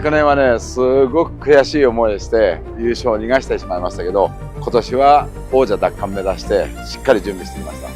昨年はねすごく悔しい思いをして優勝を逃がしてしまいましたけど今年は王者奪還目指してしっかり準備してきました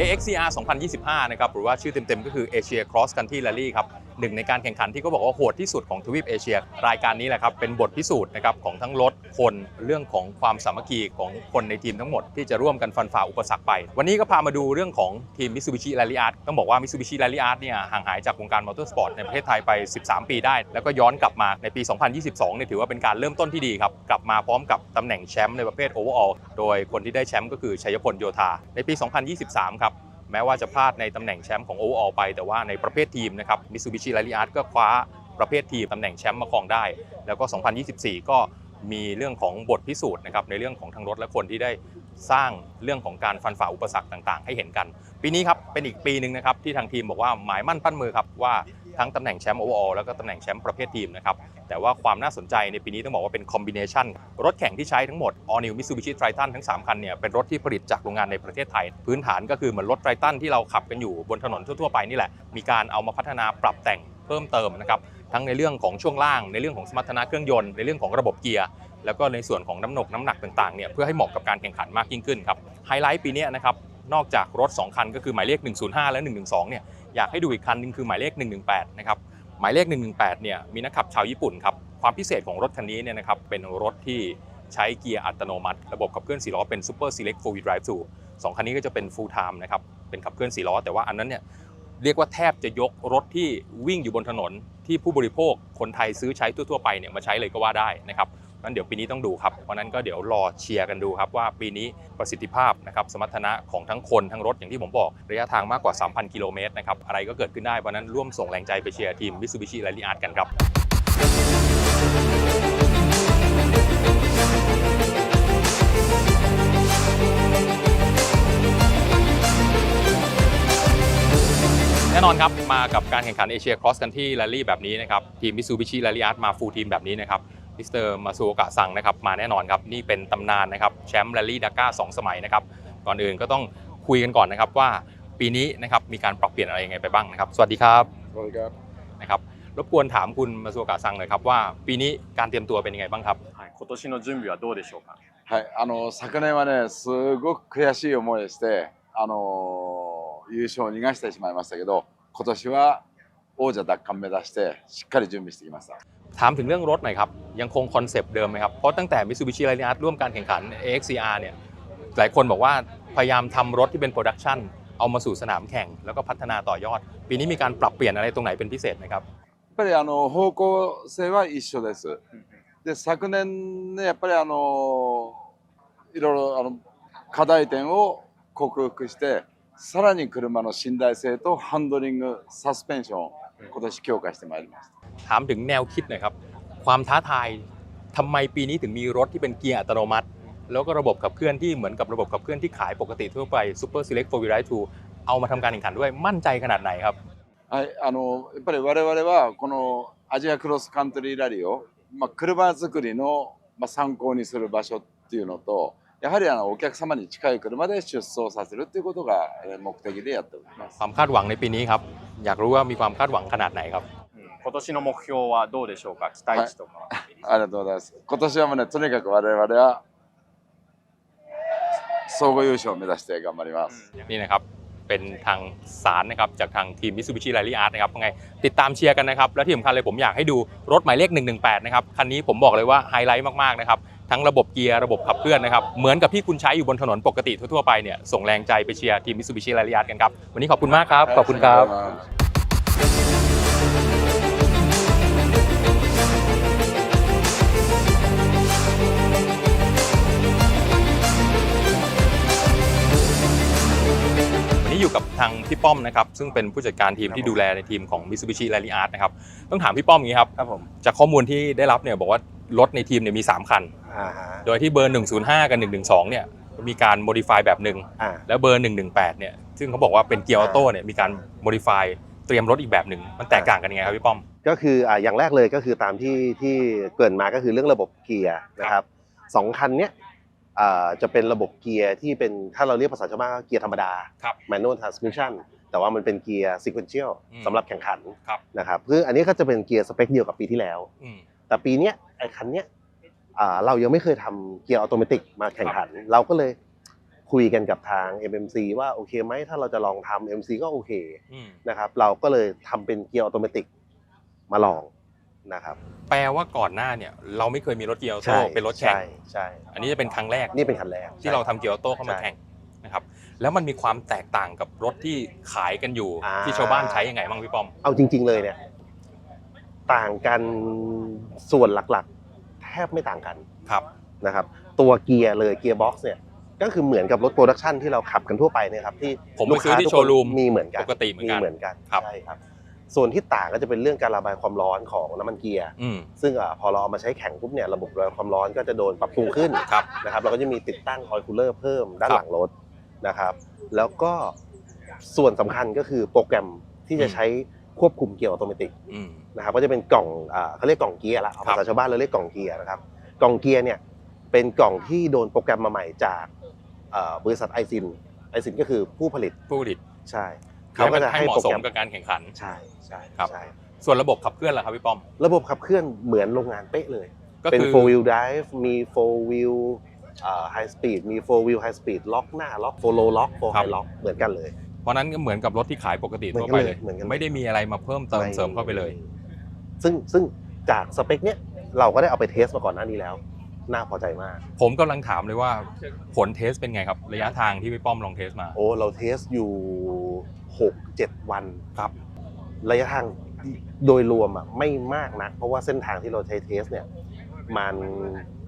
AXCR 2025 นะครับ หรือว่าชื่อเต็มๆ ก็คือ Asia Cross Country Rally ครับ หนึ่งในการแข่งขันที่เขาบอกว่าโหดที่สุดของทวีปเอเชีย รายการนี้แหละครับเป็นบทพิสูจน์นะครับของทั้งรถคนเรื่องของความสามัคคีของคนในทีมทั้งหมดที่จะร่วมกันฟันฝ่าอุปสรรคไป วันนี้ก็พามาดูเรื่องของทีม Mitsubishi Rally Art ต้องบอกว่า Mitsubishi Rally Art เนี่ยห่างหายจากวงการมอเตอร์สปอร์ตในประเทศไทยไป 13 ปีได้ แล้วก็ย้อนกลับมาในปี 2022เนี่ยถือว่าเป็นการเริ่มต้นที่ดีครับกลับมาพร้อมกับตำแหน่งแชมป์ในประเภท Overall โดยคนที่ได้แชมป์ก็คือชัยพลโยธาในปี 2023 ครับ แม้ว่าจะพลาดในตำแหน่งแชมป์ของโอออลไป แต่ว่าในประเภททีมนะครับมิซูบิชิไลลีอาร์ตก็คว้าประเภททีมตำแหน่งแชมป์มาครองได้ แล้วก็ 2024 ก็มีเรื่องของบทพิสูจน์นะครับในเรื่องของทั้งรถและคนที่ได้สร้างเรื่องของการฟันฝ่าอุปสรรคต่างๆ ให้เห็นกัน ปีนี้ครับเป็นอีกปีหนึ่งนะครับที่ทางทีมบอกว่าหมายมั่นปั้นมือครับว่า ทั้งตำแหน่งแชมป์ Overall แล้วก็ตำแหน่งแชมป์ประเภททีมนะครับแต่ว่าความน่าสนใจในปีนี้ต้องบอกว่าเป็นคอมบิเนชันรถแข่งที่ใช้ทั้งหมด All New Mitsubishi Triton ทั้ง 3 คันเนี่ยเป็นรถที่ผลิตจากโรงงานในประเทศไทย พื้นฐานก็คือเหมือนรถ Triton ที่เราขับกันอยู่บนถนนทั่วๆไปนี่แหละมีการเอามาพัฒนาปรับแต่งเพิ่มเติมนะครับทั้งในเรื่องของช่วงล่างในเรื่องของสมรรถนะเครื่องยนต์ในเรื่องของระบบเกียร์แล้วก็ในส่วนของน้ำหนักน้ำหนักต่างๆเนี่ยเพื่อให้เหมาะกับการแข่งขันมากยิ่งขึ้นครับไฮไลท์ปีนี้นะครับ นอกจากรถ 2 คันก็คือหมายเลข 105 และ 112 เนี่ยอยากให้ดูอีกคันหนึงคือหมายเลข 118 นะครับหมายเลข 118 เนี่ยมีนักขับชาวญี่ปุ่นครับความพิเศษของรถคันนี้เนี่ยนะครับเป็นรถที่ใช้เกียร์อัตโนมัติ ระบบขับเคลื่อน4ล้อเป็น Super Select 4 Wheel Drive 2สองคันนี้ก็จะเป็น Full Time นะครับเป็นขับเคลื่อน4ล้อ แต่ว่าอันนั้นเนี่ยเรียกว่าแทบจะยกรถที่วิ่งอยู่บนถนนที่ผู้บริโภคคนไทยซื้อใช้ทั่วๆไปเนี่ยมาใช้เลยก็ว่าได้นะครับ นั้นเดี๋ยวปีนี้ต้องดูครับ เพราะนั้นก็เดี๋ยวรอเชียร์กันดูครับว่าปีนี้ประสิทธิภาพนะครับสมรรถนะของทั้งคนทั้งรถอย่างที่ผมบอกระยะทางมากกว่า 3,000 กิโลเมตรนะครับอะไรก็เกิดขึ้นได้เพราะนั้นร่วมส่งแรงใจไปเชียร์ทีม Mitsubishi Rally Art กันครับ แน่นอนครับ มากับการแข่งขันเอเชียครอสกันที่ r รลลี่แบบนี้นะครับ ทีมมิซูบิชิ r รลลี่อาร์ตมาฟูลทีมแบบนี้นะครับ มิสเตอร์มาซูโอกะซังนะครับมาแน่นอนครับนี่เป็นตำนานนะครับแชมป์แรลลี่ดาก้าสองสมัยนะครับก่อนอื่นก็ต้องคุยกันก่อนนะครับว่าปีนี้นะครับมีการปรับเปลี่ยนอะไรยังไงไปบ้างนะครับ สวัสดีครับสวัสดีครับนะครับรบกวนถามคุณมาซูโอกะซังหน่อยครับว่าปีนี้การเตรียมตัวเป็นยังไงบ้างครับคตชิโนจุนบิว今年の準備はどうでしょうかはいあの昨年はねすごく悔しい思いをしてあの優勝を逃がしてしまいましたけど今年は王者奪還目指してしっかり準備してきました。 ถามถึงเรื่องรถหน่อยครับ ยังคงคอนเซปต์เดิมไหมครับ เพราะตั้งแต่ Mitsubishi r ร l l y Art ร่วมการแข่งขัน AXCR เนี่ยหลายคนบอกว่าพยายามทำรถที่เป็นโปรดักชันเอามาสู่สนามแข่ง แล้วก็พัฒนาต่อยอด ปีนี้มีการปรับเปลี่ยนอะไรตรงไหนเป็นพิเศษไหมครับ やっぱりあの方向性は一緒です。で昨年ねやっぱりあのいろいろあの課題点を克服してさらに車の信頼性とハンドリングサスペンションを 今年強化してまいりました。 ถามถึงแนวคิดหน่อยครับ ความท้าทายทำไมปีนี้ถึงมีรถที่เป็นเกียร์อัตโนมัติ แล้วก็ระบบขับเคลื่อนที่เหมือนกับระบบขับเคลื่อนที่ขายปกติทั่วไป Super Select 4 Wheel Drive 2 เอามาทำการแข่งขันด้วยมั่นใจขนาดไหนครับ はい、あのやっぱり我々はこのアジアクロスカントリーラリーを、まあ、車作りの、まあ、参考にする場所っていうのと やはりあのお客様に近い車で出走させるっていうことがえー目的でやっております ค。วามคาดหวังในปีนี้ครับ อยากรู้ว่ามีความคาดหวังขนาดไหนครับ うん今年の目標はどうでしょうか。期待値とか。ありがとうございます。今年はもうね、とにかく我々は総合優勝を目指して頑張ります。 นี่นะครับ เป็นทางสารนะครับจากทางทีม Mitsubishi Rally Art นะครับยังไงติดตามเชียร์กันนะครับ และที่สำคัญเลยผมอยากให้ดูรถหมายเลข 118 นะครับ คันนี้ผมบอกเลยว่าไฮไลท์มาก ๆ นะครับ ทั้งระบบเกียร์ระบบขับเคลื่อนนะครับ เหมือนกับที่คุณใช้อยู่บนถนนปกติทั่วๆไปเนี่ยส่งแรงใจไปเชียร์ทีม Mitsubishi Rally Art กันครับ วันนี้ขอบคุณมากครับ ขอบคุณครับวันนี้อยู่กับทางพี่ป้อมนะครับซึ่งเป็นผู้จัดการทีมที่ดูแลในทีมของ Mitsubishi Rally Art นะครับต้องถามพี่ป้อมอย่างนี้ครับครับผมจากข้อมูลที่ได้รับเนี่ยบอกว่า รถในทีมเนี่ยมี 3 คัน อ่าฮะโดยที่เบอร์ 105 กับ 112 เนี่ยมีการ modify แบบหนึ่ง อ่า แล้วเบอร์ 118 เนี่ย ซึ่งเขาบอกว่าเป็นเกียร์ออโต้เนี่ย มีการ modify เตรียมรถอีกแบบหนึ่ง มันแตกต่างกันยังไงครับพี่ป้อม ก็คืออ่าอย่างแรกเลยก็คือตามที่ที่เกรินมาก็คือเรื่องระบบเกียร์นะครับสองคันเนี้ยอ่าจะเป็นระบบเกียร์ที่เป็นถ้าเราเรียกภาษาชาวบ้านก็เกียร์ธรรมดา ครับ manual transmission แต่ว่ามันเป็นเกียร์ sequential อืมสำหรับแข่งขันครับ นะครับคืออันนี้ก็จะเป็นเกียร์สเปคเดียวกับปีที่แล้ว อืมแต่ปีเนี้ย ไอ้คันเนี้ยอ่าเรายังไม่เคยทำเกียร์ออโตเมติกมาแข่งขัน เราก็เลยคุยกันกับทาง MMC ว่าโอเคไหมถ้าเราจะลองทำ MC ก็โอเคอืมนะครับ เราก็เลยทำเป็นเกียร์ออโตเมติกมาลองนะครับ แปลว่าก่อนหน้าเนี่ย เราไม่เคยมีรถเกียร์ออโต้ใช่เป็นรถแข่งใช่ใช่อันนี้จะเป็นครั้งแรกนี่เป็นคันแรกที่เราทำเกียร์ออโต้เข้ามาใช่แข่งนะครับแล้วมันมีความแตกต่างกับรถที่ขายกันอยู่อ่าที่ชาวบ้านใช้ยังไงบ้างพี่ป้อม เอาจริง ๆเลยเนี่ย ต่างกันส่วนหลักๆ แทบไม่ต่างกันครับ นะครับตัวเกียร์เลยเกียร์บ็อกซ์เนี่ยก็คือเหมือนกับรถโปรดักชันที่เราขับกันทั่วไปเนี่ยครับที่ผมไปซื้อที่ลูกโชค้าทุกคนว์รูมมีเหมือนกันปกติเหมือนกันเหมือนกันครับใช่ครับส่วนที่ต่างก็จะเป็นเรื่องการระบายความร้อนของน้ำมันเกียร์อืมซึ่งอะพอเราเอามาใช้แข่งปุ๊บเนี่ยระบบระบายความร้อนก็จะโดนปรับปรุงขึ้นครับนะครับเราก็จะมีติดตั้งออยล์คูลเลอร์เพิ่มด้านครับหลังรถนะครับ แล้วก็ส่วนสำคัญก็คือโปรแกรมที่จะอืมใช้ควบคุมเกียร์ออโตเมติกอืม นะครับก็จะเป็นกล่องอ่าเขาเรียกกล่องเกียร์ละเอาครับภาษาชาวบ้านเราเรียกกล่องเกียร์นะครับกล่องเกียร์เนี่ยเป็นกล่องที่โดนโปรแกรมมาใหม่จากอ่าบริษัทไอซินไอซินก็คือผู้ผลิตผู้ผลิตใช่เขาก็จะให้เหโปมาะรสแกมรมกับการแข่งขันใช่ใช่ครับใช่ส่วนระบบขับเคลื่อนล่ะครับพี่ป้อม ระบบขับเคลื่อนเหมือนโรงงานเป๊ะเลยก็เป็นคือ four wheel drive มี four wheel อ่า high speed มี four wheel high speed ล็อกหน้าล็อก follow lock four ครับ high lock เหมือนกันเลย เพราะนั้นก็เหมือนกับรถที่ขายปกติทั่วไปเลยเหมือนกันเลยไม่ได้มีอะไรมาเพิ่มเติมเสริมเข้าไปเลย ซึ่งซึ่งจากสเปคเนี้ยเราก็ได้เอาไปเทสมาก่อนหน้านี้แล้ว น่าพอใจมาก ผมกำลังถามเลยว่าผลเทสเป็นไงครับ ระยะทางที่พี่ป้อมลองเทสมา โอ้เราเทสอยู่ 6 7 วันครับ ระยะทางโดยรวมอะไม่มากนัก เพราะว่าเส้นทางที่เราใช้เทสเนี่ยมัน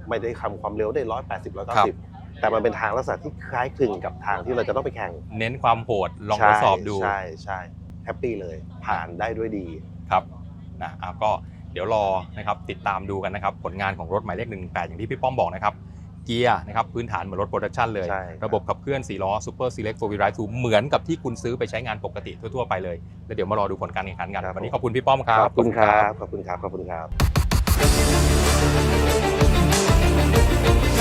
ไม่ได้คำความเร็วได้180 190แต่มันเป็นทางลักษณะที่คล้ายคลึงกับทางที่เราจะต้องไปแข่งเน้นความโหดลองทดสอบดูใช่ใช่แฮปปี้เลยผ่านได้ด้วยดีครับ นะอะก็เดี๋ยวรอนะครับติดตามดูกันนะครับผลงานของรถหมายเลข 118 อย่างที่พี่ป้อมบอกนะครับเกียร์นะครับพื้นฐานเหมือนรถโปรดักชันเลย ใช่ครับ ระบบขับเคลื่อน4ล้อ Super Select 4 Wheel Drive 2เหมือนกับที่คุณซื้อไปใช้งานปกติทั่วๆไปเลย แล้วเดี๋ยวมารอดูผลการแข่งขันกันวันนี้ขอบคุณพี่ป้อมครับ ขอบคุณครับ ขอบคุณครับ ขอบคุณครับ